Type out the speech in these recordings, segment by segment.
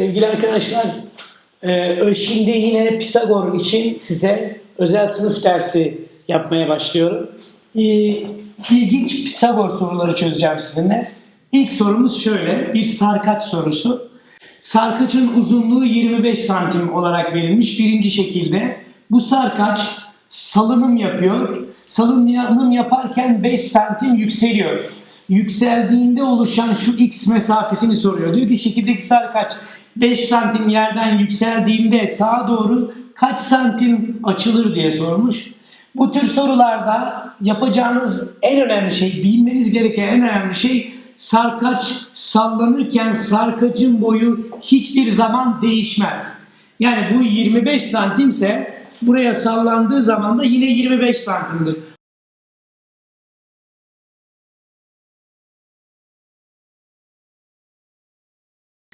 Sevgili arkadaşlar, e, şimdi yine Pisagor için size özel sınıf dersi yapmaya başlıyorum. E, İlginç Pisagor soruları çözeceğim sizinle. İlk sorumuz şöyle, bir sarkaç sorusu. Sarkaçın uzunluğu 25 santim olarak verilmiş birinci şekilde. Bu sarkaç salınım yapıyor. Salınım yaparken 5 santim yükseliyor. Yükseldiğinde oluşan şu x mesafesini soruyor. Diyor ki şekildeki sarkaç 5 santim yerden yükseldiğinde sağa doğru kaç santim açılır diye sormuş. Bu tür sorularda yapacağınız en önemli şey, bilmeniz gereken en önemli şey sarkaç sallanırken sarkacın boyu hiçbir zaman değişmez. Yani bu 25 santimse buraya sallandığı zaman da yine 25 santimdir.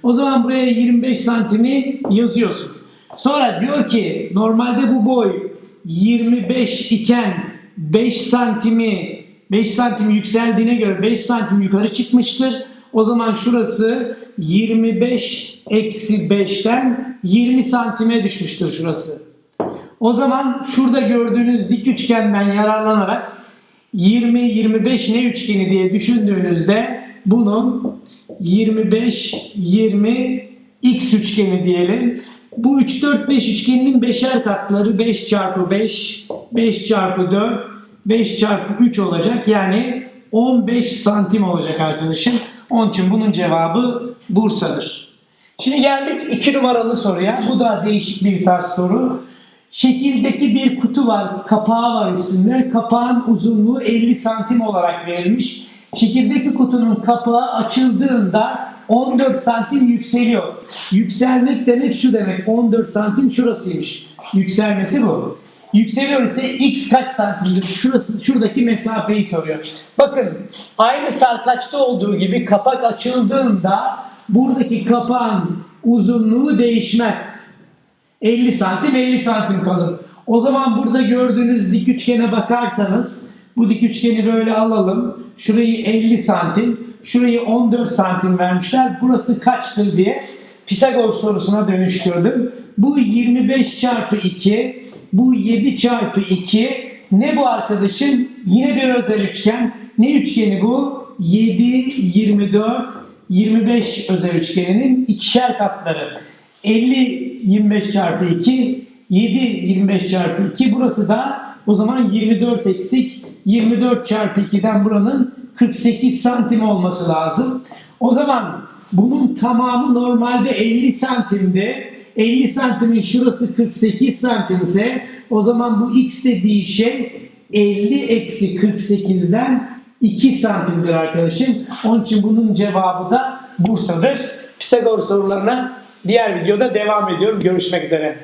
O zaman buraya 25 santimi yazıyorsun. Sonra diyor ki normalde bu boy 25 iken 5 santimi 5 santim yükseldiğine göre 5 santim yukarı çıkmıştır. O zaman şurası 25 eksi 5'ten 20 santime düşmüştür şurası. O zaman şurada gördüğünüz dik üçgenden yararlanarak 20-25 ne üçgeni diye düşündüğünüzde bunun 25-20 x üçgeni diyelim. Bu 3-4-5 üçgeninin beşer katları 5 çarpı 5, 5 çarpı 4, 5 çarpı 3 olacak. Yani 15 santim olacak arkadaşım. Onun için bunun cevabı Bursa'dır. Şimdi geldik 2 numaralı soruya. Bu da değişik bir tarz soru. Şekildeki bir kutu var, kapağı var üstünde. Kapağın uzunluğu 50 santim olarak verilmiş. Şekildeki kutunun kapağı açıldığında 14 santim yükseliyor. Yükselmek demek şu demek. 14 santim şurasıymış. Yükselmesi bu. Yükseliyor ise x kaç santimdir? Şurası, şuradaki mesafeyi soruyor. Bakın aynı sarkaçta olduğu gibi kapak açıldığında buradaki kapağın uzunluğu değişmez. 50 santim 50 santim kalır. O zaman burada gördüğünüz dik üçgene bakarsanız bu dik üçgeni böyle alalım. Şurayı 50 santim, şurayı 14 santim vermişler. Burası kaçtır diye Pisagor sorusuna dönüştürdüm. Bu 25 çarpı 2, bu 7 çarpı 2. Ne bu arkadaşım? Yine bir özel üçgen. Ne üçgeni bu? 7, 24, 25 özel üçgeninin ikişer katları. 50 25 çarpı 2, 7 25 çarpı 2. Burası da o zaman 24 eksik 24 çarpı 2'den buranın 48 santim olması lazım. O zaman bunun tamamı normalde 50 santimde. 50 santimin şurası 48 santimse o zaman bu x dediği şey 50 eksi 48'den 2 santimdir arkadaşım. Onun için bunun cevabı da Bursa'dır. Pisagor sorularına diğer videoda devam ediyorum. Görüşmek üzere.